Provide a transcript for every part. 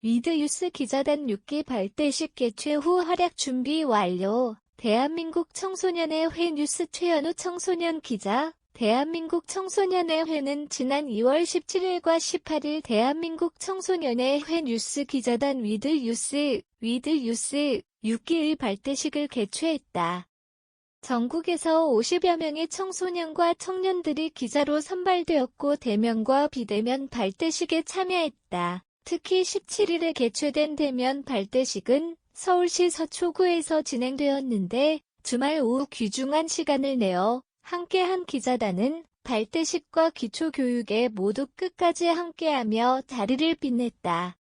위드유스 기자단 6기 발대식 개최 후 활약 준비 완료. 대한민국 청소년의 회 뉴스 최현우 청소년 기자. 대한민국 청소년의 회는 지난 2월 17일과 18일 대한민국 청소년의 회 뉴스 기자단 위드유스, 위드유스 6기의 발대식을 개최했다. 전국에서 50여 명의 청소년과 청년들이 기자로 선발되었고 대면과 비대면 발대식에 참여했다. 특히 17일에 개최된 대면 발대식은 서울시 서초구에서 진행되었는데 주말 오후 귀중한 시간을 내어 함께한 기자단은 발대식과 기초교육에 모두 끝까지 함께하며 자리를 빛냈다.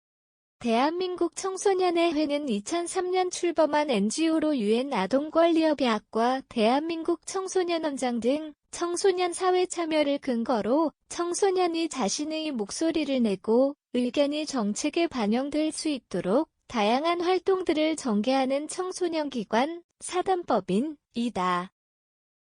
대한민국 청소년의 회는 2003년 출범한 NGO로 유엔 아동권리협의학과 대한민국 청소년원장 등 청소년 사회 참여를 근거로 청소년이 자신의 목소리를 내고 의견이 정책에 반영될 수 있도록 다양한 활동들을 전개하는 청소년 기관, 사단법인, 이다.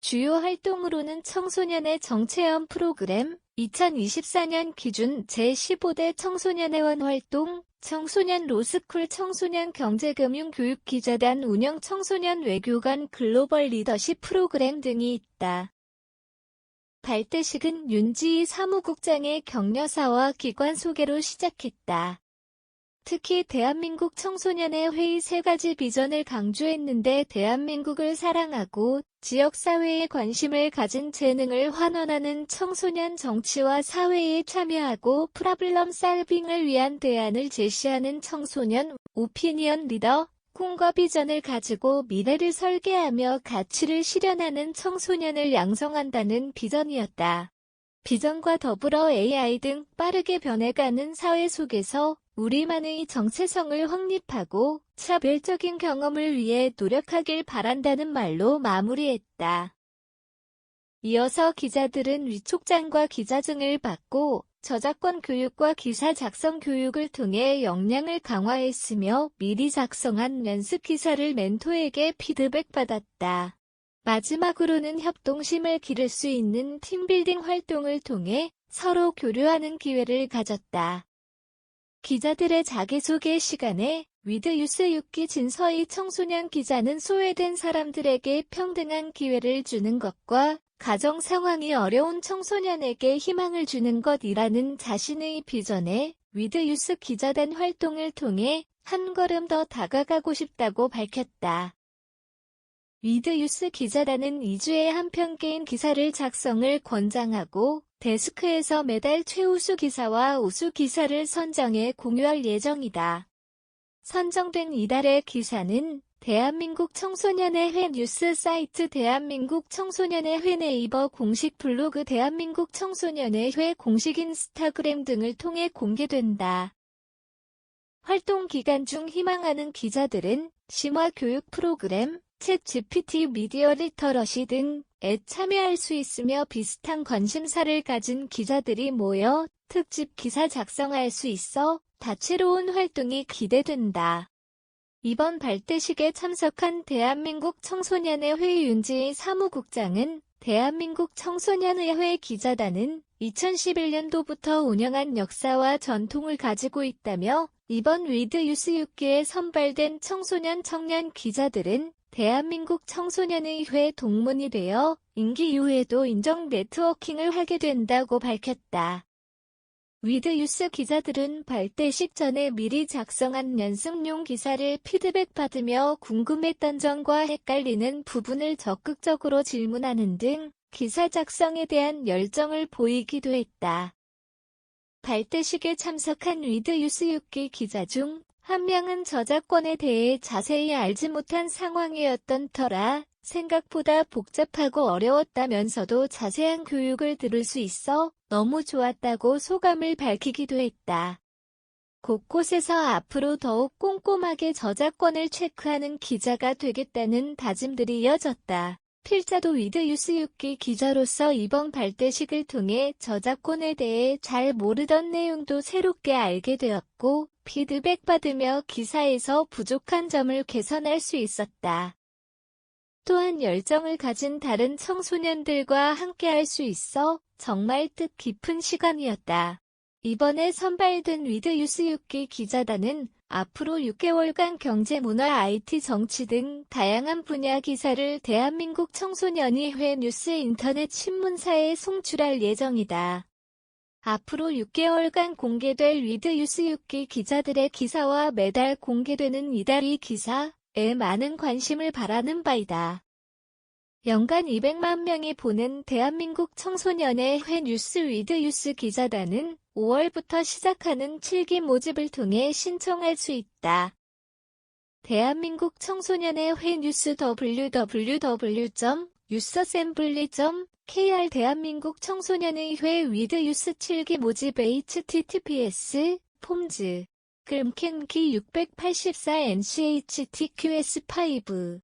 주요 활동으로는 청소년의 정체험 프로그램, 2024년 기준 제15대 청소년회원 활동, 청소년 로스쿨 청소년 경제금융교육기자단 운영 청소년 외교관 글로벌 리더십 프로그램 등이 있다. 발대식은 윤지희 사무국장의 격려사와 기관 소개로 시작했다. 특히 대한민국 청소년의 회의 세 가지 비전을 강조했는데 대한민국을 사랑하고 지역사회에 관심을 가진 재능을 환원하는 청소년 정치와 사회에 참여하고 프라블럼 살빙을 위한 대안을 제시하는 청소년 오피니언 리더, 꿈과 비전을 가지고 미래를 설계하며 가치를 실현하는 청소년을 양성한다는 비전이었다. 비전과 더불어 AI 등 빠르게 변해가는 사회 속에서 우리만의 정체성을 확립하고 차별적인 경험을 위해 노력하길 바란다는 말로 마무리했다. 이어서 기자들은 위촉장과 기자증을 받고 저작권 교육과 기사 작성 교육을 통해 역량을 강화했으며 미리 작성한 연습 기사를 멘토에게 피드백받았다. 마지막으로는 협동심을 기를 수 있는 팀빌딩 활동을 통해 서로 교류하는 기회를 가졌다. 기자들의 자기소개 시간에 위드유스 6기 진서희 청소년 기자는 소외된 사람들에게 평등한 기회를 주는 것과 가정 상황이 어려운 청소년에게 희망을 주는 것이라는 자신의 비전에 위드유스 기자단 활동을 통해 한 걸음 더 다가가고 싶다고 밝혔다. 위드유스 기자단은 2주에 한편 개인 기사를 작성을 권장하고 데스크에서 매달 최우수 기사와 우수 기사를 선정해 공유할 예정이다. 선정된 이달의 기사는 대한민국 청소년의 회 뉴스 사이트 대한민국 청소년의 회 네이버 공식 블로그 대한민국 청소년의 회 공식 인스타그램 등을 통해 공개된다. 활동 기간 중 희망하는 기자들은 심화 교육 프로그램, 챗 GPT 미디어 리터러시 등에 참여할 수 있으며 비슷한 관심사를 가진 기자들이 모여 특집 기사 작성할 수 있어 다채로운 활동이 기대된다. 이번 발대식에 참석한 대한민국 청소년의 회 윤지희 사무국장은 대한민국 청소년의회 기자단은 2011년도부터 운영한 역사와 전통을 가지고 있다며 이번 위드 유스 6기에 선발된 청소년 청년 기자들은 대한민국 청소년의회 동문이 되어 임기 이후에도 인정 네트워킹을 하게 된다고 밝혔다. 위드유스 기자들은 발대식 전에 미리 작성한 연습용 기사를 피드백받으며 궁금했던 점과 헷갈리는 부분을 적극적으로 질문하는 등 기사 작성에 대한 열정을 보이기도 했다. 발대식에 참석한 위드유스 6기 기자 중 한 명은 저작권에 대해 자세히 알지 못한 상황이었던 터라 생각보다 복잡하고 어려웠다면서도 자세한 교육을 들을 수 있어 너무 좋았다고 소감을 밝히기도 했다. 곳곳에서 앞으로 더욱 꼼꼼하게 저작권을 체크하는 기자가 되겠다는 다짐들이 이어졌다. 필자도 위드유스 6기 기자로서 이번 발대식을 통해 저작권에 대해 잘 모르던 내용도 새롭게 알게 되었고 피드백 받으며 기사에서 부족한 점을 개선할 수 있었다. 또한 열정을 가진 다른 청소년들과 함께할 수 있어 정말 뜻깊은 시간이었다. 이번에 선발된 위드 유스 6기 기자단은 앞으로 6개월간 경제, 문화, IT, 정치 등 다양한 분야 기사를 대한민국 청소년의회 뉴스 인터넷 신문사에 송출할 예정이다. 앞으로 6개월간 공개될 위드 뉴스 6기 기자들의 기사와 매달 공개되는 이달이 기사에 많은 관심을 바라는 바이다. 연간 200만 명이 보는 대한민국 청소년의 회 뉴스 위드 뉴스 기자단은 5월부터 시작하는 7기 모집을 통해 신청할 수 있다. 대한민국 청소년의 회 뉴스 www.뉴스어셈블리.kr 대한민국 청소년의 회 위드 뉴스 7기 모집 https 폼즈 글мк기 684 NCHTQS5